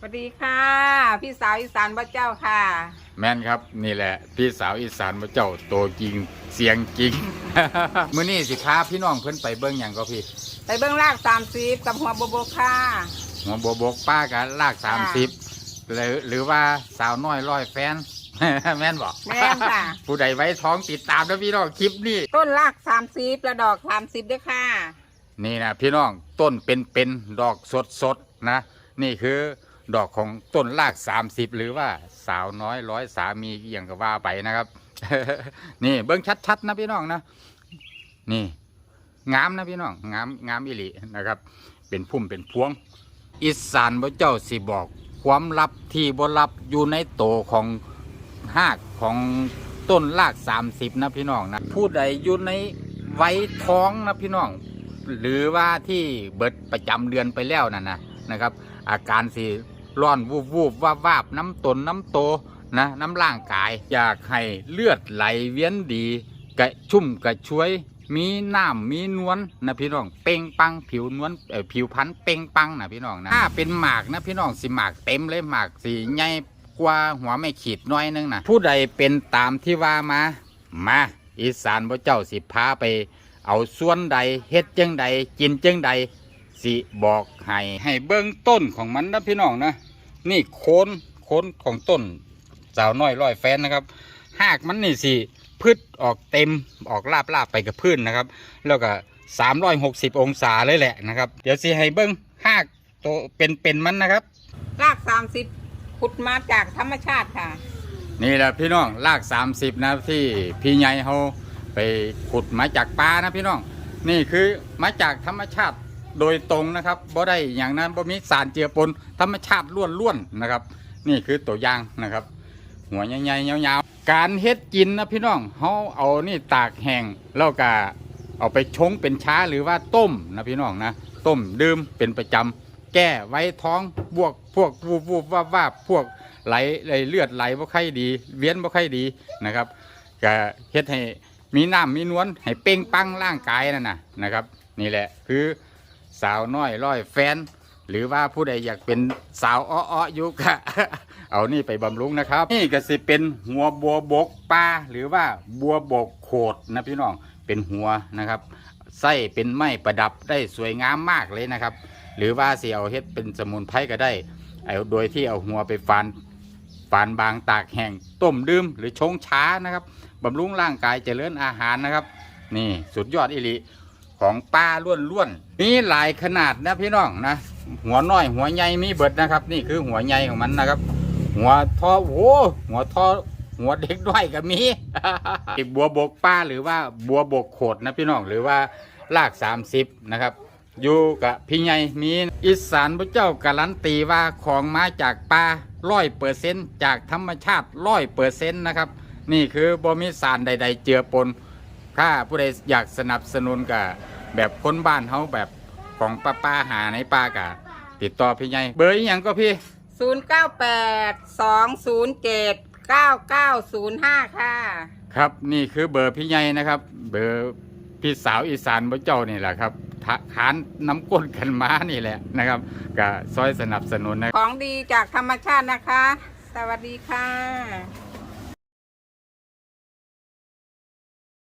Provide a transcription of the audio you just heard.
สวัสดีค่ะ พี่สาวอีสานบ้าเจ้าค่ะ แม่นครับนี่แหละ พี่สาวอีสานพระเจ้าโตจริงเสียงจริง มื้อนี้สิพาพี่น้องเพิ่นไปเบิ่งหยังก็พี่ ไปเบื้องลากสามสีกับหัวโบโบค่ะ หัวบวบกป้ากันลากสามสิบหรือหรือว่าสาวน้อยร้อยแฟน แม่นบอกแม่นค่ะ ผู้ใดไว้ท้องติดตามนะพี่น้องคลิปนี้ต้นลากสามสีประดอกสามสิบด้วยค่ะ นี่นะพี่น้องต้นเป็นเป็นดอกสดสดๆนะ นี่คือ ดอกของต้นราก30หรือว่าสาวน้อยร้อยสามีอย่างก็ว่าไปนะครับ นี่เบิ้งชัดๆนะพี่น้องนะนี่งามนะพี่น้องงามงามอิลินะครับ เป็นพุ่มเป็นพวง อีสานพระเจ้าสิบอก ความลับที่บ่ลับอยู่ในโตของหากของต้นราก30นะพี่น้องนะผู้ใดอยู่ในไว้ท้องนะพี่น้อง หรือว่าที่เบิดประจำเดือนไปแล้วนั่นนะนะครับ อาการสิ ร้อนวูบวูบวาบวาบน้ำตนน้ำโตนะน้ำร่างกาย อยากให้เลือดไหลเวียนดีกระชุ่มกระชวย มีน้ำมีนวลนะพี่น้องเป่งปังผิวนวลเอ่อผิวพันธุ์เป่งปังนะพี่น้องนะถ้าเป็นหมากนะพี่น้องสิหมากเต็มเลยหมากสีใหญ่กว่าหัวไม่ขีดน้อยนึงนะผู้ใดเป็นตามที่ว่ามามาอีสานพระเจ้าสิพาไป เอาส่วนใดเฮ็ดจังใดกินจังใดสิบอกให้ให้เบื้องต้นของมันนะพี่น้องนะ นี่โคนโคนของต้นสาวน้อยร้อยแฟนนะครับ หากมันนี่สิพืชออกเต็มออกลาบลาบไปกับพื้นนะครับ แล้วก็สามร้อยหกสิบองศาเลยแหละนะครับ เดี๋ยวสิให้เบิ้งหากตัวเป็นเป็นมันนะครับลากสามสิบขุดมาจากธรรมชาติค่ะ นี่แหละพี่น้องลาก30นะที่พี่ใหญ่เขาไปขุดมาจากป่านะพี่น้อง นี่คือมาจากธรรมชาติ โดยตรงนะครับบ่ได้อย่างนั้นบ่มีสารเจือปนธรรมชาติล้วนๆนะครับ นี่คือตัวอย่างนะครับ หัวใหญ่ๆยาวๆ การเฮ็ดกินนะพี่น้องเขาเอานี่ตากแห้งแล้วก็เอาไปชงเป็นช้าหรือว่าต้มนะพี่น้องนะต้มดื่มเป็นประจำแก้ไว้ท้องบวกพวกวูบวูบว่าว่าพวกไหลไหลเลือดไหลบ่ค่อยดี เวียนบ่ค่อยดีนะครับก็เฮ็ดให้มีน้ำมีนวลให้เป้งปังร่างกายนั่นนะนะครับ นี่แหละคือ สาวน้อยร้อยแฟน หรือว่าผู้ใดอยากเป็นสาวอ้อๆอยู่ก็เอานี่ไปบำรุงนะครับ นี่ก็สิเป็นหัวบัวบกปลาหรือว่าบัวบกโขดนะพี่น้องเป็นหัวนะครับไส้เป็นไม้ประดับได้สวยงามมากเลยนะครับ หรือว่าสิเอาเฮ็ดเป็นสมุนไพรก็ได้เอาโดยที่เอาหัวไปฟันฝานบางตากแห้งต้มดื่มหรือชงช้านะครับบำรุงร่างกายเจริญอาหารนะครับ นี่สุดยอดอิริ ของป้าล้วนๆมีหลายขนาดนะพี่น้องนะหัวน้อย หัวใหญ่มีเบิดนะครับ นี่คือหัวใหญ่ของมันนะครับ หัวท่อโอ้หัวท่อหัวเด็กด้อยก็มีอีกบัวบกป้าหรือว่าบัวบกโขดนะพี่น้องหรือว่าลาก30นะครับอยู่กับพี่ใหญ่มีอีสานพระเจ้าการันตีว่าของมาจากป่าร้อยเปอร์เซนจากธรรมชาติร้อยเปอร์เซนนะครับ นี่คือบ่มีสารใด ๆ เจือปน ถ้าผู้ใดอยากสนับสนุนกับแบบคนบ้านเขาแบบของป้าป้าๆหาในป่ากะติดต่อพี่ใหญ่เบอร์อหย่างก็พี่ศูนย์เก้าแปดสองศูนย์เจ็ดเก้าเก้าศูนย์ห้าค่ะ ครับนี่คือเบอร์พี่ใหญ่นะครับ เบอร์พี่สาวอีสานพระเจ้านี่แหละครับทะขานน้ำก้นกันมานี่แหละนะครับก็ซอยสนับสนุนนะ ของดีจากธรรมชาตินะคะ สวัสดีค่ะ